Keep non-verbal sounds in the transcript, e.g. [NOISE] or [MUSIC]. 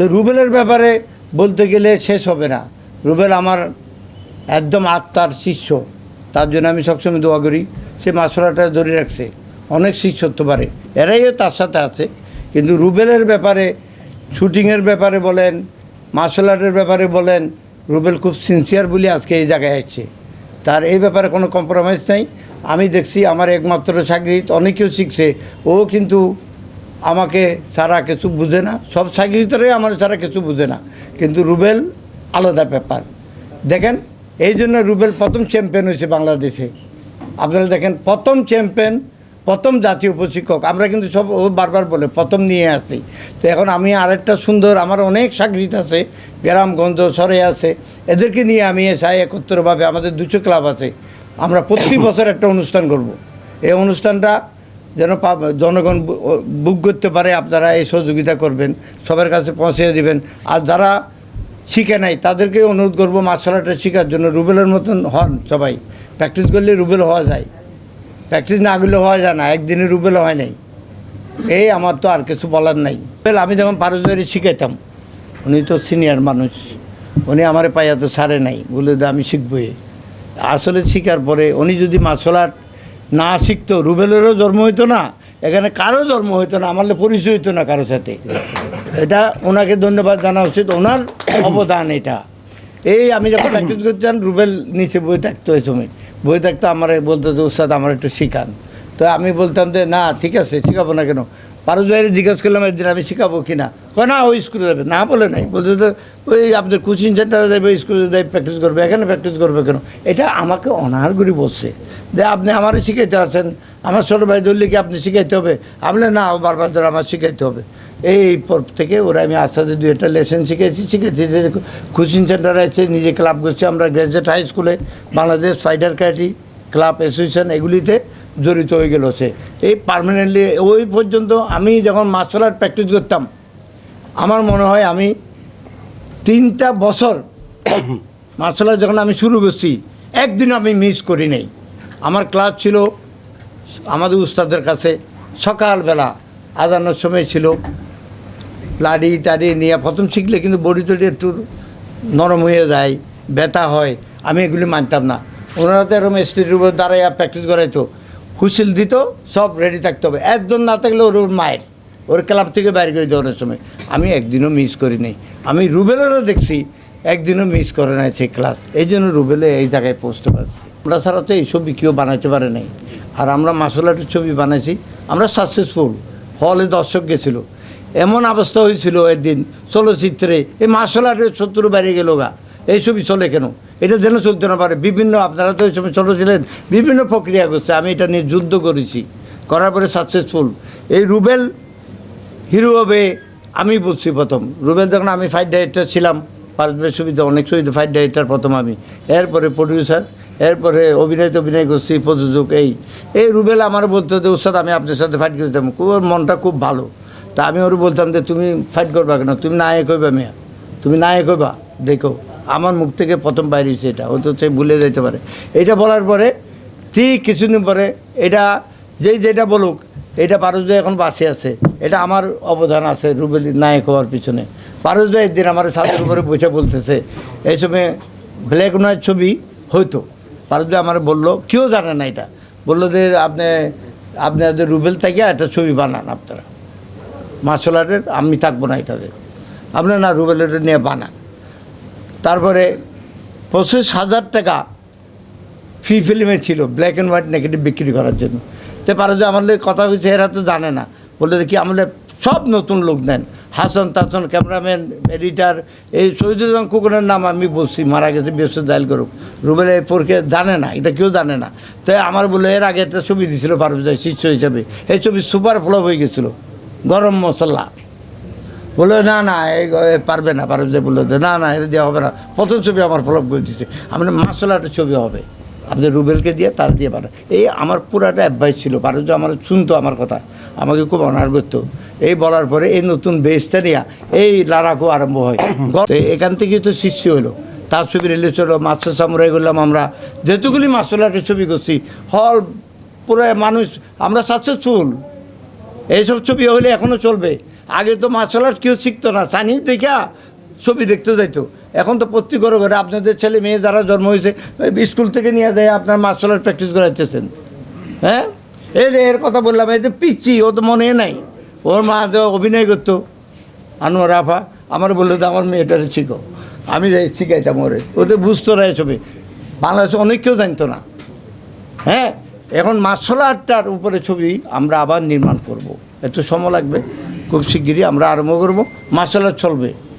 তো রুবেলের ব্যাপারে বলতে গেলে শেষ হবে না। রুবেল আমার একদম আত্মার শিষ্য। তার জন্য আমি সবসময় দোয়া করি। সে মাসলাটা ধরে রাখছে। অনেক শিষ্যত্ব পারে। এরাইও তার সাথে আছে। কিন্তু রুবেলের ব্যাপারে, শুটিংয়ের ব্যাপারে বলেন মার্শাল আর্টের ব্যাপারে বলেন, রুবেল খুব সিনসিয়ার বলে আজকে এই জায়গায় আসছে তার এই ব্যাপারে কোনো কম্প্রোমাইজ নাই। আমি দেখছি আমার একমাত্র চাকরি অনেকেও শিখছে। ও কিন্তু আমাকে সারা কিছু বুঝে না। সব সাগরিতরাই আমার সারা কিছু বুঝে না। কিন্তু রুবেল আলাদা ব্যাপার। দেখেন, এই জন্য রুবেল প্রথম চ্যাম্পিয়ন হয়েছে বাংলাদেশে। আপনারা দেখেন, প্রথম চ্যাম্পিয়ন, প্রথম জাতীয় প্রশিক্ষক আমরা কিন্তু সব, ও বারবার বলে, প্রথম নিয়ে আসি। তো এখন আমি আরেকটা সুন্দর, আমার অনেক সাগরিত আছে, গ্রামগঞ্জ, সরে আছে। এদেরকে নিয়ে আমি চাই একত্রভাবে, আমাদের দুশো ক্লাব আছে। আমরা প্রতি বছর একটা অনুষ্ঠান করব। এই অনুষ্ঠানটা যেন জনগণ বুক করতে পারে, আপনারা এই সহযোগিতা করবেন, সবার কাছে পৌঁছে দিবেন। আর যারা শিখে নাই, তাদেরকে অনুরোধ করব মার্শাল আর্টটা শেখার জন্য। রুবেলের মতন হন সবাই। প্র্যাকটিস করলে রুবেল হওয়া যায়। প্র্যাকটিস না করলে হওয়া যায় না। একদিনে রুবেল হয় নাই। এই আমার তো আর কিছু বলার নাই। রুবেল, আমি যখন পারস্পরি শিখাইতাম, উনি তো সিনিয়র মানুষ। উনি আমার পাইয়া তো ছাড়ে নাই। বলে আমি শিখবই। আসলে শিখার পরে উনি যদি মার্শাল আর্ট না শিখতো, রুবেলেরও জন্ম হইতো না, এখানে কারও জন্ম হইতো না, আমার পরিচয় হইতো না কারও সাথে। এটা ওনাকে ধন্যবাদ জানা উচিত, ওনার অবদান এটা। এই আমি যখন প্র্যাকটিস করতাম রুবেল নিচে বই থাকতো ওই সময়। বই থাকতো, আমার বলতো যে উস্তাদ আমার একটু শিখান। তো আমি বলতাম যে, না, ঠিক আছে, শিখাবো না কেন? পারুজ ভাইয়ের জিজ্ঞেস করলাম একদিন আমি শিখাবো কি না? কয়, না ওই স্কুলে যাবে। না, বলে নাই। বলতে তো ওই আপনার কোচিং সেন্টারে যাবে স্কুলে যাই প্র্যাকটিস করবে। এখানে প্র্যাকটিস করবে কেন? এটা আমাকে অনার করে বলছে। যে আপনি আমারই শিখাইতে আছেন, আমার ছোটো ভাই ধরলে কি আপনি শিখাইতে হবে? আপনি না বারবার ধরে আমার শিখাইতে হবে। এই পর থেকে ওরা আমি আস্তে দুই একটা লেসন শিখেছি শিখেছি যে কোচিং সেন্টার আছে নিজে ক্লাব করছি। আমরা গ্র্যাজুয়েট হাই স্কুলে বাংলাদেশ ফাইটার ক্যাটি ক্লাব অ্যাসোসিয়েশন এগুলিতে জড়িত হয়ে গেল সে। এই পার্মানেন্টলি ওই পর্যন্ত আমি যখন মার্শাল আর্ট প্র্যাকটিস করতাম, আমার মনে হয় আমি তিনটা বছর [COUGHS] মার্শাল আর্ট যখন আমি শুরু করছি একদিন আমি মিস করি নাই। আমার ক্লাস ছিল আমাদের উস্তাদের কাছে সকালবেলা, আজানোর সময় ছিল। লাড়ি টাড়ি নিয়ে প্রথম শিখলে কিন্তু বডি টডি একটু নরম হয়ে যায়, ব্যথা হয়, আমি এগুলি মানতাম না। ওনারা তো এরকম স্টেজের উপর দাঁড়াইয়া প্র্যাকটিস করাইতো। হুইসেল দিত, সব রেডি থাকতে হবে। একজন না থাকলে ওর ওর মায়ের। ওর ক্লাব থেকে বাইরে করে দেওয়ার সময়। আমি একদিনও মিস করি নাই। আমি রুবেলেরও দেখছি, একদিনও মিস করে নাই সেই ক্লাস এই জন্য রুবেলে এই জায়গায় পৌঁছতে পারছি আমরা ছাড়া তো এই ছবি কেউ বানাতে পারে নাই। আর আমরা মার্শাল আর্টের ছবি বানাইছি। আমরা সাকসেসফুল হলে দর্শক গেছিল। এমন অবস্থা হয়েছিল একদিন চলচ্চিত্রে। এই মার্শাল আর্টের শত্রু বেড়ে গেল গা। এই ছবি চলে কেন? এটা যেন চলতে না পারে। বিভিন্ন, আপনারা তো এই সময় ছোটো ছিলেন, বিভিন্ন প্রক্রিয়া করছে। আমি এটা নিয়ে যুদ্ধ করেছি, করার পরে সাকসেসফুল এই রুবেল হিরো হবে, আমি বলছি প্রথম। রুবেল যখন আমি ফাইট ডাইরেক্টর ছিলাম। পারস্পরিক সুবিধা অনেক সুবিধা ফাইট ডাইরেক্টর প্রথম আমি। এরপরে প্রডিউসার এরপরে অভিনয় অভিনয় করছি, প্রযোজক এই। এই রুবেল আমার বলতো যে উস্তাদ আমি আপনার সাথে ফাইট করতাম খুব ওর মনটা খুব ভালো। তা আমি ওর বলতাম যে, তুমি ফাইট করবা কেন? তুমি নায়ক হইবা মেয়া। তুমি নায়ক হইবা, দেখো। আমার মুখ থেকে প্রথম বাইরে হয়েছে এটা ও তো সে ভুলে যেতে পারে। এটা বলার পরে ঠিক কিছুদিন পরে এটা যেই যেটা বলুক, এটা ভাই এখন বাসে আছে। এটা আমার অবদান আছে, রুবেলি নায়ক হওয়ার পিছনে। পারস ভাই একদিন আমার সাথের উপরে বসে বলতেছে, এই সময় ব্ল্যাক হোয়াইট ছবি হইতো। পারস ভাই আমার বলল কেউ জানে না এটা? বলল যে, আপনি আপনাদের রুবেল থেকে একটা ছবি বানান আপনারা। মার্শাল আর্টের, আমি থাকব না এটাতে। আপনার না রুবেলের নিয়ে বানান। তারপরে পঁচিশ হাজার টাকা ফি ফিল্মে ছিল ব্ল্যাক অ্যান্ড হোয়াইট নেগেটিভ বিক্রি করার জন্য। তে পারে যে আমাদের কথা হয়েছে এরা তো জানে না। বলে দেখি আমাদের সব নতুন লোক নেন। হাসন, তাসন, ক্যামেরাম্যান এডিটার এই শহীদুল কুকুরের নাম আমি বলছি, মারা গেছে ব্যস্ত দায়েল করুক। রুবেল এই পরীক্ষা জানে না, এটা কেউ জানে না। তাই আমার বলে, এর আগে একটা ছবি দিছিল পারভেজ শিষ্য হিসাবে। এই ছবি সুপার ফ্লপ হয়ে গেছিল। গরম মশলা। বলল না না, এই পারবে না, পারবে যে বলল যে, না না, এটা দেওয়া হবে না। প্রথম ছবি আমার ফলপ করে দিচ্ছে আমরা মার্শাল ছবি হবে। আপনি রুবেলকে দিয়ে, তার দিয়ে পাঠান এই আমার পুরাটা অ্যাডভাইস ছিল। পারো যে আমার শুনতো আমার কথা, আমাকে খুব অনার করতো। এই বলার পরে এই নতুন বেসটা নিয়ে এই লাড়াকো আরম্ভ হয়। এখান থেকেই তো সৃষ্টি হলো। তার ছবি রিলিজ হলো, মাস্টার সামুরাই করলাম আমরা যেহেতুগুলি মার্শাল আর্টের ছবি করছি, হল পুরো মানুষ, আমরা সাকসেসফুল এইসব ছবি হলে এখনও চলবে। আগে তো মার্শাল আর্ট কেউ শিখতো না। চাইনিজ দেখা ছবি দেখতে যাইতো। এখন তো প্রত্যেক ঘরে ঘরে আপনাদের ছেলে মেয়ে যারা জন্ম হয়েছে, এই স্কুল থেকে নিয়ে যায়, আপনার মার্শাল আর্ট প্র্যাকটিস করাইতেছেন। হ্যাঁ? এই যে এর কথা বললাম, এই যে পিচ্ছি ও তো মনে নাই। ওর মা যে অভিনয় করতো, আনোয়ার আফা, আমার বলল যে আমার মেয়েটারে শিখো আমি যাই, শিখাইতাম ওরে। ও তো বুঝতো না এসবে বাংলাদেশে অনেক কেউ জানতো না। হ্যাঁ? এখন মার্শাল আর্টটার উপরে ছবি আমরা আবার নির্মাণ করব। এত সময় লাগবে। খুব শিগগিরই আমরা আরম্ভ করব। মাসালা চলবে।